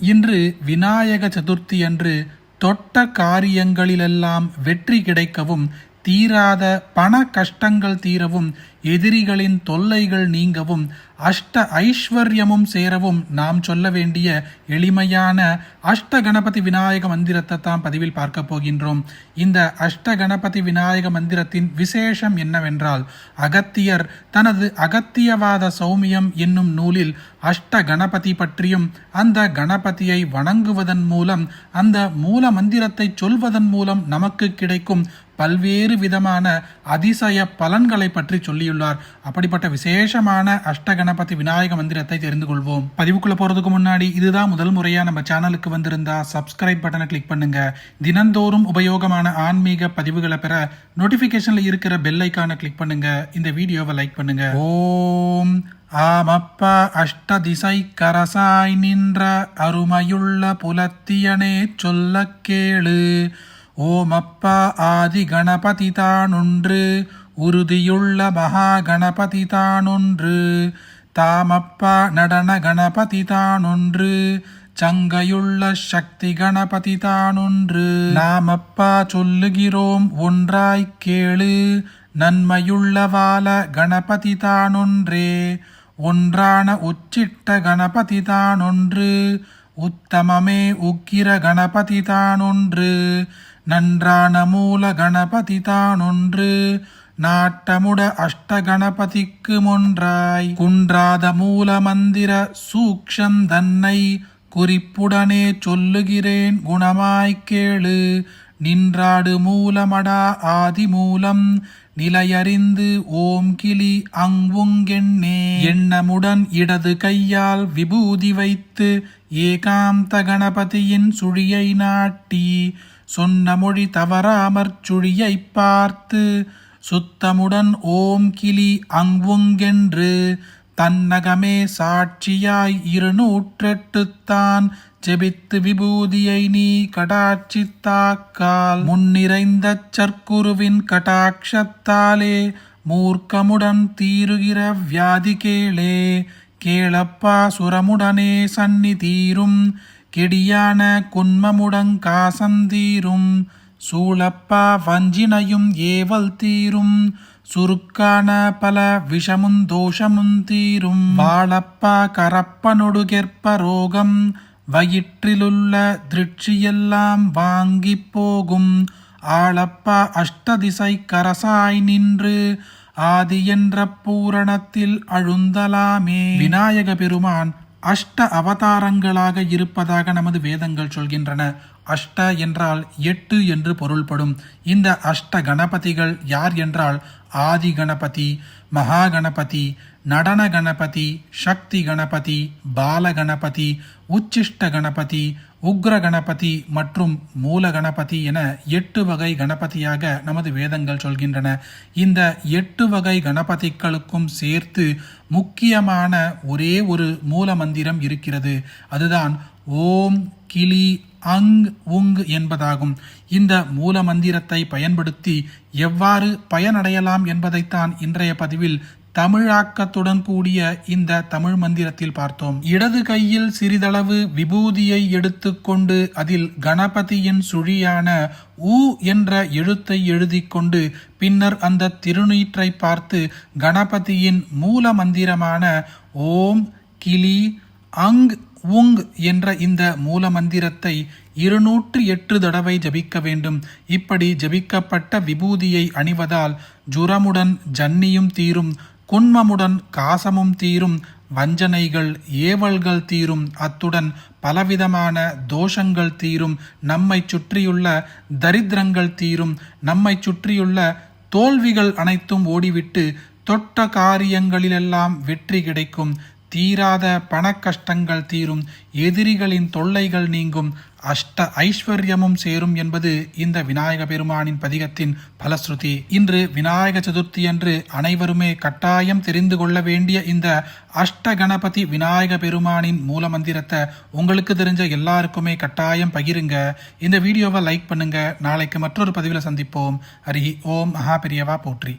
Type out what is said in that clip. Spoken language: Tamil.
இன்று விநாயக சதுர்த்தி அன்று தொட்ட காரியங்களிலெல்லாம் வெற்றி கிடைக்கவும் தீராத பண கஷ்டங்கள் தீரவும் எதிரிகளின் தொல்லைகள் நீங்கவும் அஷ்ட ஐஸ்வர்யமும் சேரவும் நாம் சொல்ல வேண்டிய எளிமையான அஷ்ட கணபதி விநாயக மந்திரத்தை தான் பதிவில் பார்க்க போகின்றோம். இந்த அஷ்ட கணபதி விநாயக மந்திரத்தின் விசேஷம் என்னவென்றால் அகத்தியர் தனது அகத்தியவாத சௌமியம் என்னும் நூலில் அஷ்ட கணபதி பற்றியும் அந்த கணபதியை வணங்குவதன் மூலம் அந்த மூல மந்திரத்தை சொல்வதன் மூலம் நமக்கு கிடைக்கும் பல்வேறு விதமான அதிசய பலன்களை பற்றி சொல்லியுள்ளார் அப்படிப்பட்ட விசேஷமான அஷ்ட கணபதி விநாயக மந்திரத்தை தெரிந்து கொள்வோம். பதிவுக்குள்ள போறதுக்கு முன்னாடி இதுதான் முதல் முறையா நம்ம சேனலுக்கு வந்திருந்தா சப்ஸ்கிரைப் பட்டனை கிளிக் பண்ணுங்க. தினந்தோறும் உபயோகமான ஆன்மீக பதிவுகளை பெற நோட்டிபிகேஷன்ல இருக்கிற பெல் ஐக்கான கிளிக் பண்ணுங்க. இந்த வீடியோவை லைக் பண்ணுங்க. ஓம் ஆமப்பா அஷ்ட திசை கரசாய் நின்ற அருமையுள்ள புலத்தியனே சொல்ல கேளு. ஓமப்பா ஆதி கணபதி தானுன்று. உறுதியுள்ள மகா கணபதி தானொன்று தாமப்பா நடன கணபதி தானொன்று சங்கையுள்ள சக்தி கணபதி தானொன்று நாமப்பா சொல்லுகிறோம் ஒன்றாய் கேளு. நன்மையுள்ள வால கணபதி தானொன்றே ஒன்றான உச்சிட்ட கணபதி தானொன்று உத்தமமே உக்கிர கணபதி தானொன்று நன்றான மூல கணபதி தானொன்று நாட்டமுட அஷ்டகணபதிக்கு முன்றாய். குன்றாத மூல மந்திர சூக்ஷம் தன்னை குறிப்புடனே சொல்லுகிறேன் குணமாய்க் கேளு. நின்றாடு மூலமடா ஆதி மூலம் நிலையறிந்து ஓம் கிளி அங்குங்கெண்ணே எண்ணமுடன் இடது கையால் விபூதி வைத்து ஏகாந்த கணபதியின் சுழியை நாட்டி சொன்ன மொழி தவறாமற் சுழியைப் பார்த்து சுத்தமுடன் ஓம் கிளி அங்குங்கென்று தன்னகமே சாட்சியாய் இருநூற்றெட்டுத்தான் ஜெபித்து விபூதியை நீ கடாட்சித்தாக்கால். முன்னிறைந்த சர்க்குருவின் கடாட்சத்தாலே மூர்க்கமுடன் தீருகிற வியாதி கேளே கேளப்பா சுரமுடனே சன்னி தீரும் கெடியான குன்மமுடன் காசந்தீரும் சூழப்பா வஞ்சினையும் ஏவல் தீரும். சுருக்கான பல விஷமும் தோஷமும் தீரும். வாழப்பா கரப்பனொடு கெற்ப ரோகம். வயிற்றிலுள்ள திருட்சியெல்லாம் வாங்கிப் போகும். ஆளப்பா அஷ்டதிசை கரசாய் நின்று ஆதி என்ற பூரணத்தில் அழுந்தலாமே. விநாயக பெருமான் அஷ்ட அவதாரங்களாக இருப்பதாக நமது வேதங்கள் சொல்கின்றன. அஷ்ட என்றால் எட்டு என்று பொருள்படும். இந்த அஷ்ட கணபதிகள் யார் என்றால் ஆதி கணபதி மகா கணபதி நடன கணபதி சக்தி கணபதி பால கணபதி உச்சிஷ்ட கணபதி உக்ர கணபதி மற்றும் மூல கணபதி என எட்டு வகை கணபதியாக நமது வேதங்கள் சொல்கின்றன. இந்த எட்டு வகை கணபதிகளுக்கும் சேர்த்து முக்கியமான ஒரே ஒரு மூல மந்திரம் இருக்கிறது. அதுதான் ஓம் கிளி அங் உங் என்பதாகும். இந்த மூல மந்திரத்தை பயன்படுத்தி எவ்வாறு பயனடையலாம் என்பதைத்தான் இன்றைய பதிவில் தமிழாக்கத்துடன் கூடிய இந்த தமிழ் மந்திரத்தில் பார்த்தோம். இடது கையில் சிறிதளவு விபூதியை எடுத்துக்கொண்டு அதில் கணபதியின் சுழியான ஊ என்ற எழுத்தை எழுதி கொண்டு பின்னர் அந்த திருநீற்றை பார்த்து கணபதியின் மூல மந்திரமான ஓம் கிளி அங் உங் என்ற இந்த மூல மந்திரத்தை இருநூற்று எட்டு தடவை ஜபிக்க வேண்டும். இப்படி ஜபிக்கப்பட்ட விபூதியை அணிவதால் ஜுரமுடன் ஜன்னியும் தீரும் குன்மமுடன் காசமும் தீரும் வஞ்சனைகள் ஏவல்கள் தீரும் அத்துடன் பலவிதமான தோஷங்கள் தீரும் நம்மை சுற்றியுள்ள தரித்திரங்கள் தீரும் நம்மை சுற்றியுள்ள தோல்விகள் அனைத்தும் ஓடிவிட்டு தொட்ட காரியங்களிலெல்லாம் வெற்றி கிடைக்கும். தீராத பணக்கஷ்டங்கள் தீரும் எதிரிகளின் தொல்லைகள் நீங்கும் அஷ்ட ஐஸ்வர்யமும் சேரும் என்பது இந்த விநாயக பெருமானின் பதிகத்தின் பலஸ்ருதி. இன்று விநாயக சதுர்த்தி அன்று அனைவருமே கட்டாயம் தெரிந்து கொள்ள வேண்டிய இந்த அஷ்ட கணபதி விநாயக பெருமானின் மூல மந்திரத்தை உங்களுக்கு தெரிஞ்ச எல்லாருக்குமே கட்டாயம் பகிருங்க. இந்த வீடியோவை லைக் பண்ணுங்க. நாளைக்கு மற்றொரு பதிவில் சந்திப்போம். ஹரி ஓம் மகா பெரியவா போற்றி.